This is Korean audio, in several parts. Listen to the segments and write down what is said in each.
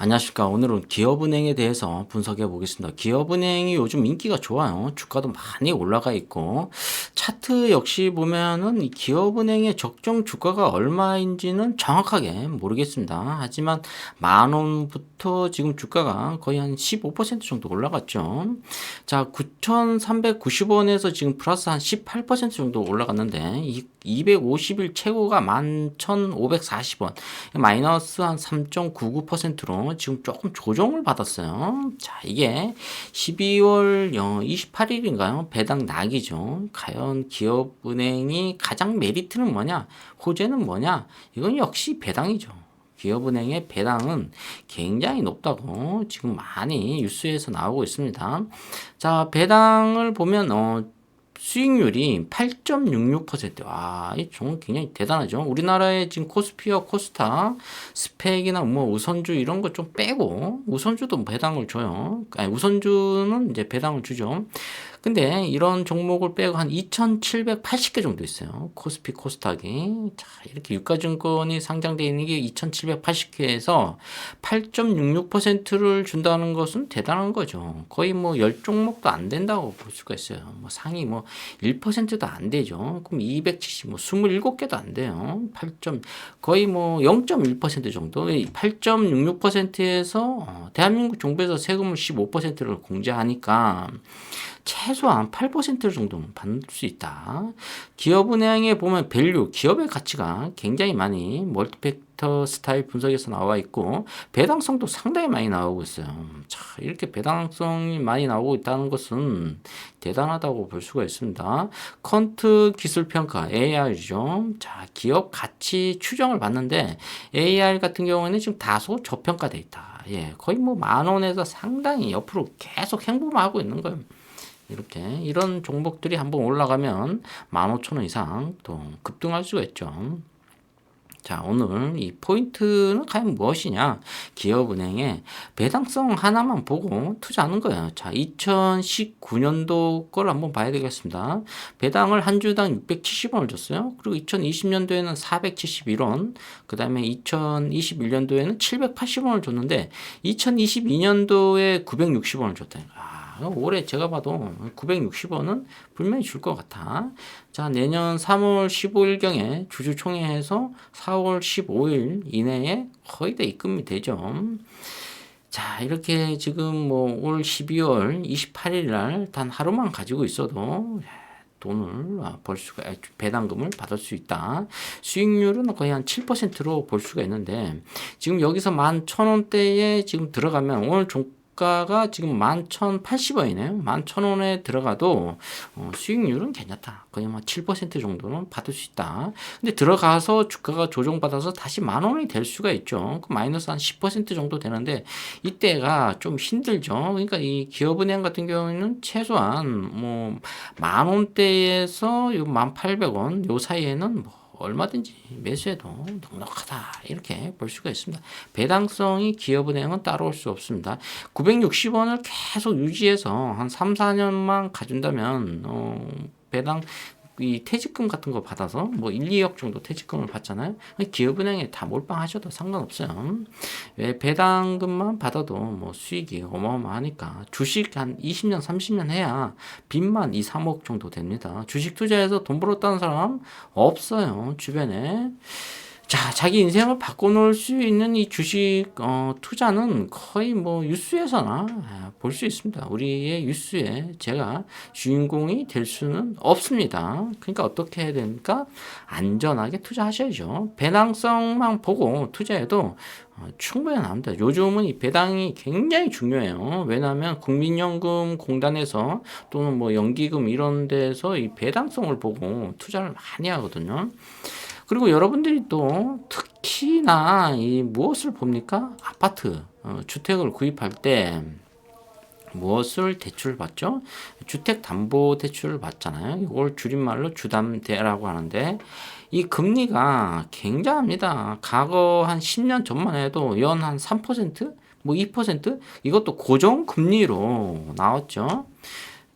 안녕하십니까. 오늘은 기업은행에 대해서 분석해 보겠습니다. 기업은행이 요즘 인기가 좋아요. 주가도 많이 올라가 있고, 차트 역시 보면은 이 기업은행의 적정 주가가 얼마인지는 정확하게 모르겠습니다. 하지만 만 원부터 지금 주가가 거의 한 15% 정도 올라갔죠. 자, 9,390원에서 지금 플러스 한 18% 정도 올라갔는데, 이 250일 최고가 11,540원, 마이너스 한 3.99%로 지금 조금 조정을 받았어요. 자, 이게 12월 28일인가요? 배당 낙이죠. 과연 기업은행이 가장 메리트는 뭐냐? 호재는 뭐냐? 이건 역시 배당이죠. 기업은행의 배당은 굉장히 높다고 지금 많이 뉴스에서 나오고 있습니다. 자, 배당을 보면 어 수익률이 8.66%. 와, 이 종은 굉장히 대단하죠. 우리나라의 지금 코스피와 코스타, 스펙이나 뭐 우선주 이런 거 좀 빼고 우선주도 배당을 줘요. 아니, 우선주는 이제 배당을 주죠. 근데 이런 종목을 빼고 한 2,780개 정도 있어요. 코스피, 코스닥이. 자, 이렇게 유가증권이 상장되어 있는 게 2,780개에서 8.66%를 준다는 것은 대단한 거죠. 거의 뭐 10종목도 안 된다고 볼 수가 있어요. 뭐 상위 뭐 1%도 안 되죠. 그럼 270, 뭐 27개도 안 돼요. 8. 거의 뭐 0.1% 정도. 8.66%에서 어, 대한민국 정부에서 세금을 15%를 공제하니까 최소 한 8% 정도는 받을 수 있다. 기업은행에 보면 밸류, 기업의 가치가 굉장히 많이 멀티팩터 스타일 분석에서 나와 있고 배당성도 상당히 많이 나오고 있어요. 자, 이렇게 배당성이 많이 나오고 있다는 것은 대단하다고 볼 수가 있습니다. 컨트 기술 평가 AR이죠. 자, 기업 가치 추정을 봤는데 AR 같은 경우에는 지금 다소 저평가돼 있다. 예, 거의 뭐 만 원에서 상당히 옆으로 계속 행보하고 있는 거예요. 이렇게 이런 종목들이 한번 올라가면 15,000원 이상 또 급등할 수가 있죠. 자, 오늘 이 포인트는 과연 무엇이냐? 기업은행의 배당성 하나만 보고 투자하는 거예요. 자, 2019년도 걸 한번 봐야 되겠습니다. 배당을 한 주당 670원을 줬어요. 그리고 2020년도에는 471원, 그 다음에 2021년도에는 780원을 줬는데, 2022년도에 960원을 줬다. 아, 올해 제가 봐도 960원은 분명히 줄 것 같아. 자, 내년 3월 15일경에 주주총회에서 4월 15일 이내에 거의 다 입금이 되죠. 자, 이렇게 지금 뭐 올 12월 28일 날 단 하루만 가지고 있어도 돈을 벌 수가 배당금을 받을 수 있다. 수익률은 거의 한 7%로 볼 수가 있는데 지금 여기서 11,000원대에 지금 들어가면 오늘 종 주가가 지금 11,080원이네요. 11,000원에 들어가도 어, 수익률은 괜찮다. 거의 뭐7% 정도는 받을 수 있다. 근데 들어가서 주가가 조정받아서 다시 만 원이 될 수가 있죠. 그 마이너스 한 10% 정도 되는데 이때가 좀 힘들죠. 그러니까 이 기업은행 같은 경우에는 최소한 뭐 만 원대에서 요 1,800원 요 사이에는 뭐 얼마든지 매수해도 넉넉하다 이렇게 볼 수가 있습니다. 배당성이 기업은행은 따라올 수 없습니다. 960원을 계속 유지해서 한 3, 4년만 가준다면 어, 배당 이 퇴직금 같은 거 받아서 뭐 1, 2억 정도 퇴직금을 받잖아요. 기업은행에 다 몰빵하셔도 상관없어요. 왜 배당금만 받아도 뭐 수익이 어마어마하니까 주식 한 20년, 30년 해야 빚만 2, 3억 정도 됩니다. 주식 투자해서 돈 벌었다는 사람 없어요. 주변에. 자, 자기 인생을 바꿔놓을 수 있는 이 주식 어, 투자는 거의 뭐 뉴스에서나 아, 볼수 있습니다. 우리의 뉴스에 제가 주인공이 될 수는 없습니다. 그러니까 어떻게 해야 됩니까? 안전하게 투자하셔야죠. 배당성만 보고 투자해도 어, 충분히 나옵니다. 요즘은 이 배당이 굉장히 중요해요. 왜냐하면 국민연금 공단에서 또는 뭐 연기금 이런 데서 이 배당성을 보고 투자를 많이 하거든요. 그리고 여러분들이 또 특히나 이 무엇을 봅니까? 아파트, 어, 주택을 구입할 때 무엇을 대출을 받죠? 주택 담보 대출을 받잖아요. 이걸 줄임말로 주담대라고 하는데 이 금리가 굉장합니다. 과거 한 10년 전만 해도 연 한 3%? 뭐 2%? 이것도 고정 금리로 나왔죠.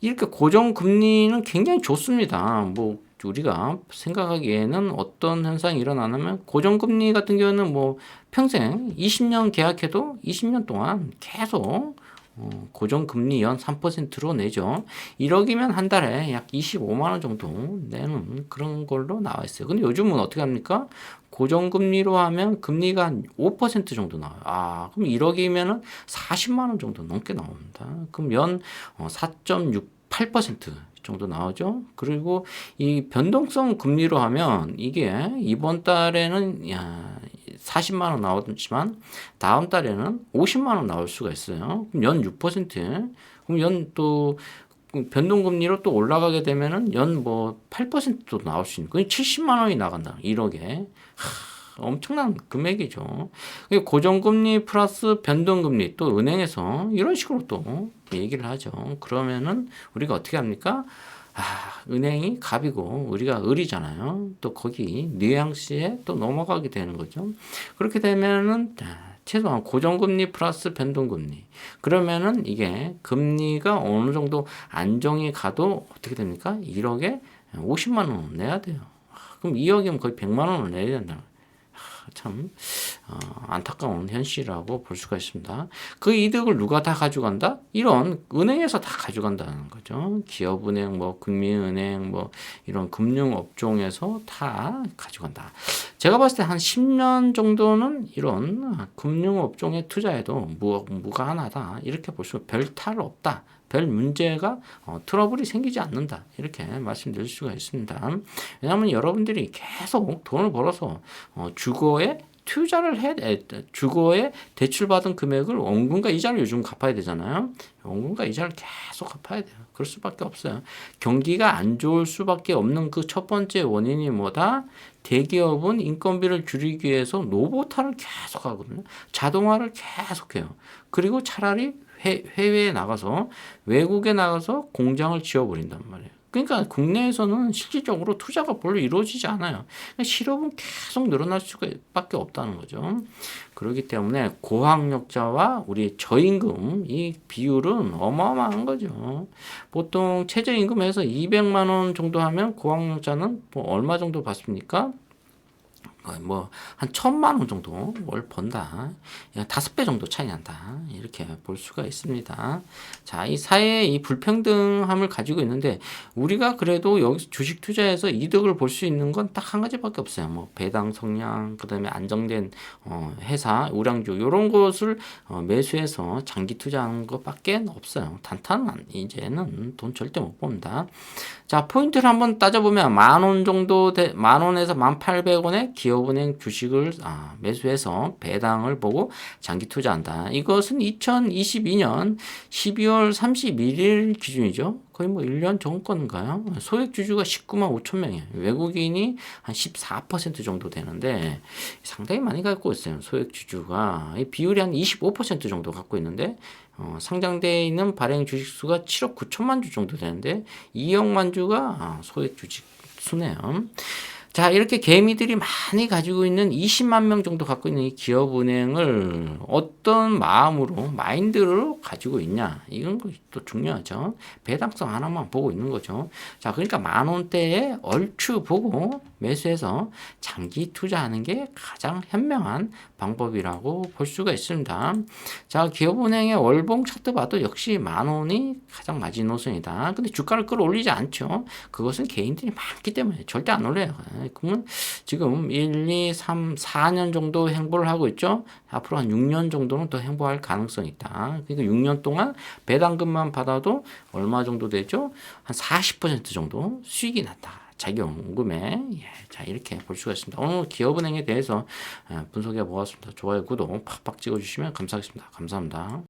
이렇게 고정 금리는 굉장히 좋습니다. 뭐 우리가 생각하기에는 어떤 현상이 일어나냐면 고정금리 같은 경우는 뭐 평생 20년 계약해도 20년 동안 계속 어, 고정금리 연 3%로 내죠. 1억이면 한 달에 약 25만 원 정도 내는 그런 걸로 나와 있어요. 근데 요즘은 어떻게 합니까? 고정금리로 하면 금리가 한 5% 정도 나와요. 아, 그럼 1억이면은 40만 원 정도 넘게 나옵니다. 그럼 연 4.68% 정도 나오죠. 그리고 이 변동성 금리로 하면 이게 이번 달에는 야, 40만 원 나오지만 다음 달에는 50만 원 나올 수가 있어요. 그럼 연 6%. 그럼 연 또 변동금리로 또 올라가게 되면은 연 뭐 8%도 나올 수 있는. 그 70만 원이 나간다. 1억에. 하, 엄청난 금액이죠. 고정금리 플러스 변동금리 또 은행에서 이런 식으로 또 얘기를 하죠. 그러면은 우리가 어떻게 합니까? 아, 은행이 갑이고 우리가 을이잖아요. 또 거기 뉘앙스에 또 넘어가게 되는 거죠. 그렇게 되면은 아, 최소한 고정금리 플러스 변동금리. 그러면은 이게 금리가 어느 정도 안정이 가도 어떻게 됩니까? 1억에 50만 원 내야 돼요. 아, 그럼 2억이면 거의 100만 원을 내야 된다. 아, 참 어, 안타까운 현실이라고 볼 수가 있습니다. 그 이득을 누가 다 가져간다? 이런 은행에서 다 가져간다는 거죠. 기업은행, 뭐 국민은행, 뭐 이런 금융업종에서 다 가져간다. 제가 봤을 때 한 10년 정도는 이런 금융업종에 투자해도 무, 무가 하나다 이렇게 볼 수, 별탈 없다. 별 문제가 어, 트러블이 생기지 않는다 이렇게 말씀드릴 수가 있습니다. 왜냐하면 여러분들이 계속 돈을 벌어서 어, 주거에 투자를 해 주거에 대출받은 금액을 원금과 이자를 요즘 갚아야 되잖아요. 원금과 이자를 계속 갚아야 돼요. 그럴 수밖에 없어요. 경기가 안 좋을 수밖에 없는 그 첫 번째 원인이 뭐다? 대기업은 인건비를 줄이기 위해서 로보타를 계속 하거든요. 자동화를 계속해요. 그리고 차라리 해, 해외에 나가서 외국에 나가서 공장을 지어버린단 말이에요. 그러니까 국내에서는 실질적으로 투자가 별로 이루어지지 않아요. 그러니까 실업은 계속 늘어날 수밖에 없다는 거죠. 그렇기 때문에 고학력자와 우리 저임금 이 비율은 어마어마한 거죠. 보통 최저임금에서 200만 원 정도 하면 고학력자는 뭐 얼마 정도 받습니까? 뭐 한 천만 원 정도 월 번다. 다섯 배 정도 차이 난다. 이렇게 볼 수가 있습니다. 자, 이 사회의 이 불평등함을 가지고 있는데 우리가 그래도 여기서 주식 투자해서 이득을 볼 수 있는 건 딱 한 가지밖에 없어요. 뭐 배당 성량, 그다음에 안정된 어, 회사, 우량주 이런 것을 어, 매수해서 장기 투자하는 것밖에 없어요. 단타는 이제는 돈 절대 못 봅니다. 자, 포인트를 한번 따져보면 만 원 정도 되, 만 원에서 만 팔백 원에 기업 은행 주식을 아, 매수해서 배당을 보고 장기 투자한다. 이것은 2022년 12월 31일 기준이죠. 거의 뭐 1년 전건인가요? 소액 주주가 19만 5천 명이에요. 외국인이 한 14% 정도 되는데 상당히 많이 갖고 있어요. 소액 주주가 비율이 한 25% 정도 갖고 있는데 어, 상장되어 있는 발행 주식 수가 7억 9천만 주 정도 되는데 2억만 주가 아, 소액 주식 수네요. 자, 이렇게 개미들이 많이 가지고 있는 20만 명 정도 갖고 있는 이 기업은행을 어떤 마음으로, 마인드로 가지고 있냐. 이건 또 중요하죠. 배당성 하나만 보고 있는 거죠. 자, 그러니까 만 원대에 얼추 보고 매수해서 장기 투자하는 게 가장 현명한 방법이라고 볼 수가 있습니다. 자, 기업은행의 월봉 차트 봐도 역시 만 원이 가장 마지노선이다. 근데 주가를 끌어올리지 않죠. 그것은 개인들이 많기 때문에 절대 안 올려요. 그러면 지금 1, 2, 3, 4년 정도 행보를 하고 있죠. 앞으로 한 6년 정도는 더 행보할 가능성이 있다. 그러니까 6년 동안 배당금만 받아도 얼마 정도 되죠? 한 40% 정도 수익이 났다. 자기연금에 예, 자 이렇게 볼 수가 있습니다. 오늘 기업은행에 대해서 예, 분석해 보았습니다. 좋아요, 구독 팍팍 찍어주시면 감사하겠습니다. 감사합니다.